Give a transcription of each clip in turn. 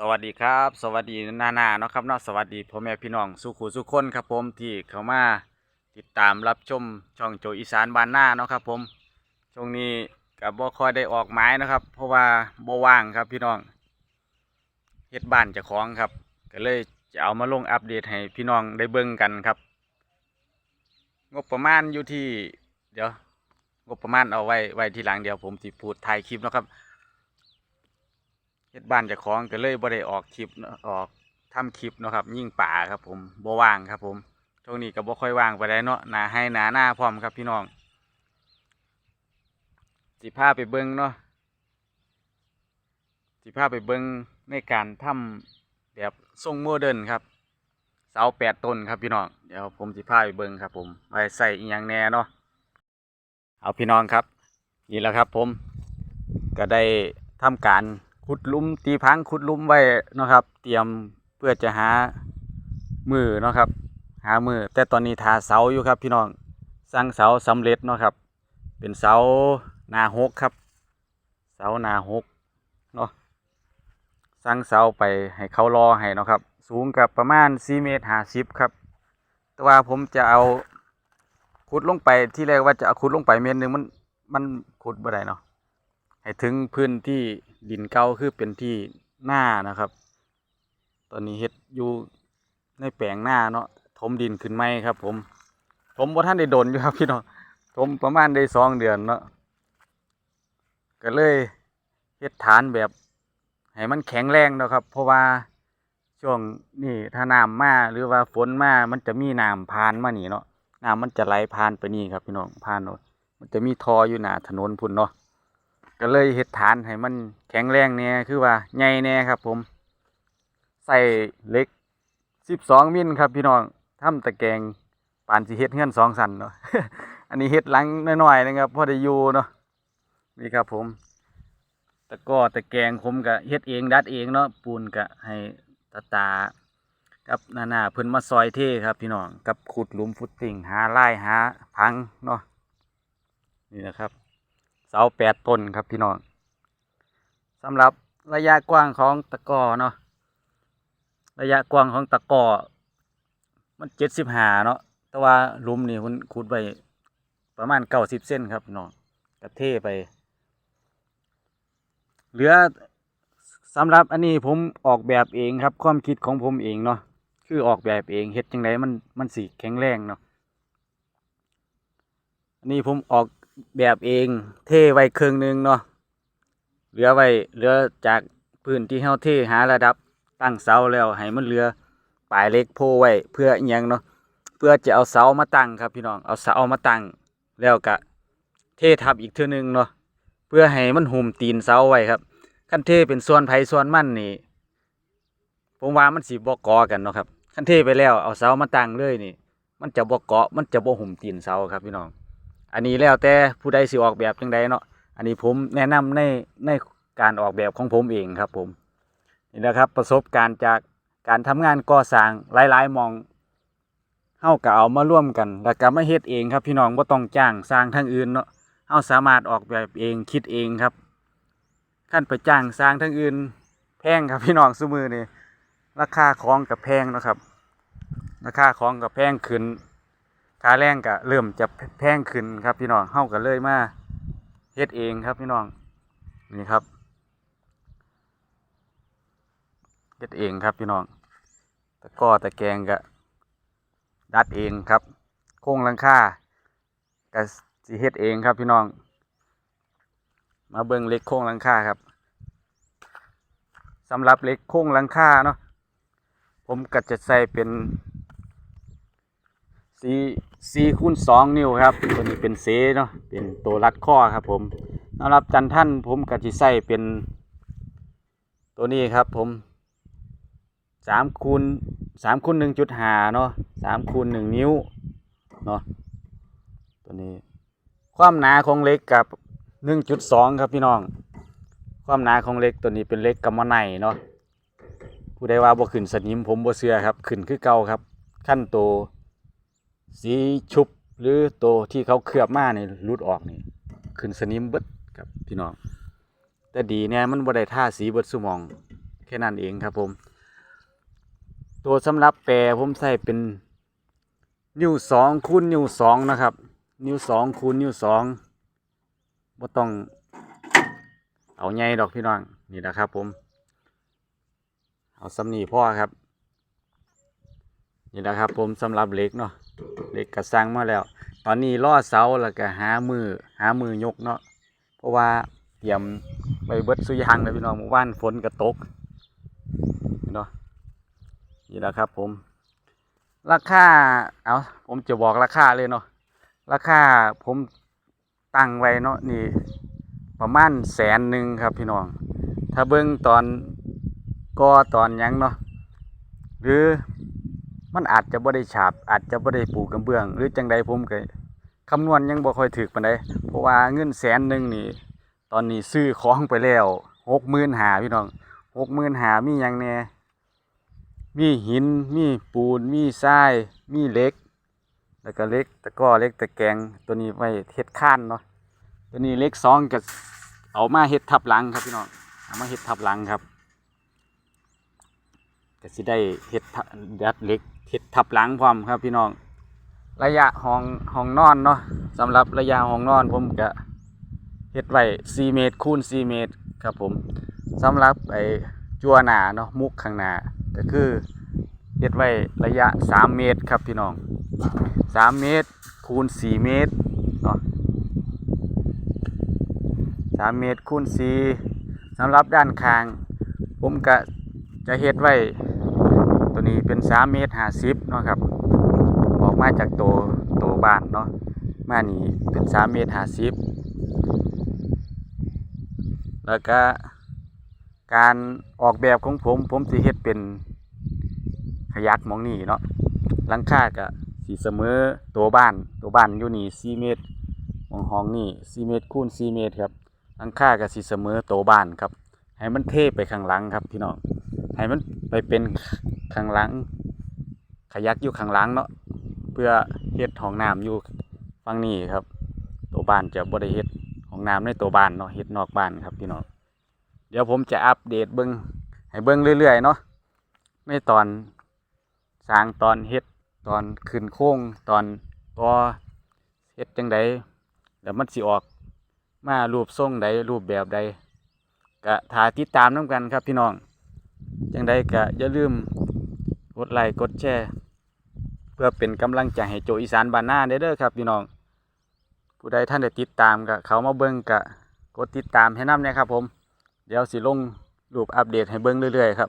สวัสดีครับ สวัสดีนานาเนาะครับเนาะสวัสดีพ่อแม่พี่น้องสุขุสุขคนครับผมที่เข้ามาติดตามรับชมช่องโจอีสานบ้านหน้าเนาะครับผมช่วงนี้กับบ่ค่อยได้ออกไม้นะครับ เพราะว่าบ่ว่างครับพี่น้องเฮ็ดบ้านเจ้าของครับ ก็เลยจะเอามาลงอัปเดตให้พี่น้องได้เบิ่งกันครับ งบประมาณอยู่ที่เดี๋ยวงบประมาณเอาไว้ไว้ทีหลังเดี๋ยวผมสิพูดถ่ายคลิปนะครับ ฮ็ดบ้านจ้าของก็เลยบ่ได้ออกคลิปออกทำคลิปเนาะครับ ยิ่งป่าครับผมบ่ว่างครับผมช่วงนี้ก็บ่ค่อยว่างไปได้เนาะหนาให้หนาหน้าพร้อมครับพี่น้องสิพาไปเบิ่งเนาะสิพาไปเบิ่งในการทำแบบทรงโมเดิร์นครับ เสาแปดต้นครับพี่น้องเดี๋ยวผมสิพาไปเบิ่งครับ ผมไว้ใส่อียังแน่เนาะเอาพี่น้องครับ นี่แหละครับผมก็ได้ทำการ ขุดลุมตีพังขุดลุมไว้นะครับ เตรียมเพื่อจะหามือนะครับ หามือแต่ตอนนี้ทาเสาอยู่ครับพี่น้องสร้างเสาสำเร็จนะครับ เป็นเสาหนาหกครับ เสาหนาหกเนาะสร้างเสาไปให้เขารอให้นะครับ สูงกับประมาณ4เมตรห้าสิบครับ แต่ว่าผมจะเอาขุดลงไปที่แรกว่าจะเอาขุดลงไปเมตรหนึ่งมันมันขุดบ่ได้เนาะ ให้ถึงพื้นที่ดินเก่าคือเป็นที่หน้านะครับ ตอนนี้เฮ็ดอยู่ในแปลงหน้าเนาะถมดินขึ้นไหมครับ ผมถมบ่ท่านได้โดนอยู่ครับพี่น้องถมประมาณได้สองเดือนเนาะก็เลยเฮ็ดฐานแบบให้มันแข็งแรงเนาะครับ เพราะว่าช่วงนี้ถ้าน้ำมาหรือว่าฝนมามันจะมีน้ำผ่านมานี่เนาะน้ำมันจะไหลผ่านไปนี่ครับพี่น้องผ่านเนาะมันจะมีทออยู่หน้าถนนพุ่นเนาะ ก็เลยเฮ็ดฐานให้มันแข็งแรงเนี่ยคือว่าใหญ่แน่ครับ ผม ใส่เล็กสิบสองมิลครับพี่น้องทำตะแกงปานสิเฮ็ดเฮือนสองสันเนาะอันนี้เฮ็ดหลังน้อยๆนะครับพอได้อยู่เนาะนี่ครับ ผมตะก้อตะแกงผมก็เฮ็ดเองดัดเองเนาะปูนก็ให้ตาตากับนานาเพิ่นมาซอยเท่ครับ พี่น้องกับขุดหลุมฟุตติ่งหาไล่หาพังเนาะนี่นะครับ เสาแปดต้นครับพี่น้องสำหรับระยะกว้างของตะกอเนาะระยะกว้างของตะกอมันเจ็ดสิบห้าเนาะแต่ว่าลุมนี่คุณขุดไปประมาณเก้าสิบเส้นครับพี่น้องกระเทไป เหลือสำหรับอันนี้ผมออกแบบเองครับ ความคิดของผมเองเนาะคือออกแบบเองเฮ็ดจังไดมันมันสีแข็งแรงเนาะอันนี้ผมออก แบบเองเทไว้ครึ่งหนึงเนาะเหลือไว้เหลือจากพื้นที่เฮาเทหาระดับตั้งเสาแล้วให้มันเหลือปลายเล็กโพไว้เพื่ออิหยังเนาะเพื่อจะเอาเสามาตั้งครับพี่น้องเอาเสามาตั้งแล้วก็เททับอีกเทื่อนึงเนาะเพื่อให้มันหุ่มตีนเสาไว้ครับขั้นเทเป็นส่วนไผ่ส่วนมันนี่ผมว่ามันสิบ่เกอกันเนาะครับขั้นเทไปแล้วเอาเสามาตั้งเลยนี่ มันจะบ่เกาะมันจะบ่หุ่มตีนเสาครับพี่น้อง อันนี้แล้วแต่ผู้ใดสิออกแบบจังใดเนาะอันนี้ผมแนะนำในในการออกแบบของผมเองครับผมนี่นะครับประสบการณ์จากการทำงานก่อสร้างหลายๆมองเฮาก็เอามาร่วมกัน แล้วก็มาเฮ็ดเองครับพี่น้องบ่ต้องจ้างสร้างทางอื่นเนาะเฮาสามารถออกแบบเองคิดเองครับขั้นไปจ้างสร้างทางอื่น แพงครับพี่น้องซุมือนี่ราคาของกับแพงนะครับ ราคาของกับแพงขึ้น ค่าแรงก็เริ่มจะแพงขึ้นครับพี่น้องเฮาก็เลยมาเฮ็ดเองครับพี่น้องนี่ครับเฮ็ดเองครับพี่น้องตะก้อตะแกงก็ดัดเองครับ โครงลังค่าก็สิเฮ็ดเองครับพี่น้อง มาเบิ่งเล็กโครงลังค่าครับสำหรับเล็กโครงลังค่าเนาะผมก็จะใส่เป็น สีสีคูณสองนิ้วครับ ตัวนี้เป็นเสเนาะเป็นตัวรัดข้อครับ ผมสำหรับจันท่านผมก็จะใส่เป็น ตัวนี้ครับ ผมสามคูณสามคูณหนึ่งจุดหาเนาะสามคูณหนึ่งนิ้วเนาะตัวนี้ ความหนาของเล็กกับหนึ่งจุดสองครับพี่น้อง ความหนาของเล็กตัวนี้เป็นเล็กกำมะไนเนาะผู้ใดว่าบ่ขึ้นสนิมผมบ่เชื่อครับ ขึ้นคือเก่าครับ ขั้นโต สีชุบหรือตัวที่เขาเคลือบมานี่รุดออกนี่ขึ้นสนิมเบิดครับพี่น้อง แต่ดีเนี่ยมันบ่ได้ท่าสีเบิดสมอง แค่นั้นเองครับผม ตัวสำหรับแปรผมใส่เป็นนิ้วสองคูณนิ้วสองนะครับ นิ้วสองคูณนิ้วสองบ่ต้องเอาใหญ่ดอกพี่น้องนี่นะครับผม เอาสำนีพ่อครับ นี่นะครับผมสำหรับเล็กเนาะ เหล็กกระสังมาแล้ว ตอนนี้ล่อเสาแล้วก็หามือหามือยกเนาะเพราะว่าเตรียมไปเบิดสุยางเลยพี่น้องเมื่อวานฝนก็ตกเนาะนี่แหละครับผม ราคาเอาผมจะบอกราคาเลยเนาะราคาผมตั้งไว้เนาะนี่ประมาณแสนหนึ่งครับพี่น้อง ถ้าเบิ้งตอนก็ตอนยังเนาะหรือ มันอาจจะบ่ได้ฉาบ อาจจะบ่ได้ปลูกกระเบื้อง หรือจังใดผมก็คำนวณยังบ่ค่อยถึกปานใดเพราะว่าเงินแสนหนึ่งนี่ ตอนนี้ซื้อของไปแล้วหกหมื่นหาพี่น้องหกหมื่นหามีหยังแน่มีหิน มีปูน มีทราย มีเหล็ก แล้วก็เล็กตะก้อเล็กตะแกงตัวนี้ไว้เฮ็ดข้านเนาะ ตัวนี้เล็กสองก็เอามาเฮ็ดทับหลังครับพี่น้อง เอามาเฮ็ดทับหลังครับก็สิได้เฮ็ดทัดัดเล็ก เฮ็ดทับหลังพร้อมครับพี่น้อง ระยะห้องห้องนอนเนาะสำหรับระยะห้องนอนผมก็เฮ็ดไว้4เมตรคูณ4เมตรครับผมสำหรับไอ้จัวหนาเนาะมุกข้างหน้าก็คือเฮ็ดไว้ระยะ 3 เมตรครับพี่น้อง 3 เมตรคูณ 4 เมตรเนาะสามเมตรคูณสี่สำหรับด้านข้าง ผมก็จะเฮ็ดไว้ ตัวนี้เป็นสามเมตรห้าสิบเนาะครับ ออกมาจากตัวตัวบ้านเนาะมานี่เป็นสามเมตรห้าสิบแล้วก็การออกแบบของผมผมสิเฮ็ดเป็นขยักมองนี่เนาะหลังคาก็สีเสมอตัวบ้านตัวบ้านอยู่นี่สี่เมตรมองห้องนี่สี่เมตรคูณสี่เมตรครับหลังคากับสีเสมอโตวบ้านครับ ให้มันเทไปข้างหลังครับพี่น้องให้มันไปเป็น ข้างหลัง ขยักอยู่ข้างหลังเนาะเพื่อเฮ็ดห้องน้ำอยู่ฝั่งนี้ครับ ตัวบ้านจะบ่ได้เฮ็ดห้องน้ำในตัวบ้านเนาะเฮ็ดนอกบ้านครับพี่น้องเดี๋ยวผมจะอัปเดตเบิ่งให้เบิ่งเรื่อยๆเนาะในตอนสร้างตอนเฮ็ดตอนขึ้นโค้งตอนก็เฮ็ดจังใดเดี๋ยวมันสิออกมารูปทรงใดรูปแบบใดก็ถ่ายติดตามน้ำกันครับพี่น้องจังใดก็อย่าลืม กดไลค์กดแชร์เพื่อเป็นกำลังใจให้โจอีสานบ้านหน้าเด้อเด้อครับพี่น้อง ผู้ใดท่านได้ติดตามก็เขามาเบิ่งก็กดติดตามให้น้ำนะครับผม เดี๋ยวสิลงรูปอัปเดตให้เบิ่งเรื่อยๆครับ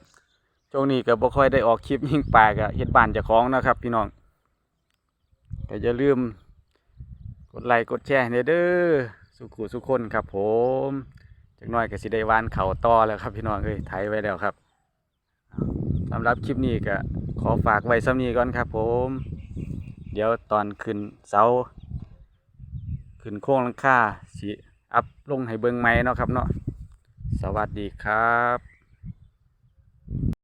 ช่วงนี้ก็บ่ค่อยได้ออกคลิปยิงปลาก็เฮ็ดบ้านเจ้าของนะครับ พี่น้องก็อย่าลืมกดไลค์กดแชร์ให้เด้อสุขุสุขคนครับ ผมจักหน่อยก็สิได้วานเข่าต่อแล้วครับ พี่น้องเอ้ยไถไว้แล้วครับสำหรับคลิปนี้ก็ ขอฝากไว้ซ้ำนี้ก่อนครับผม เดี๋ยวตอนขึ้นเสาขึ้นโค้งลังคาสิอัพลงให้เบิ่งไม้เนาะครับเนาะสวัสดีครับ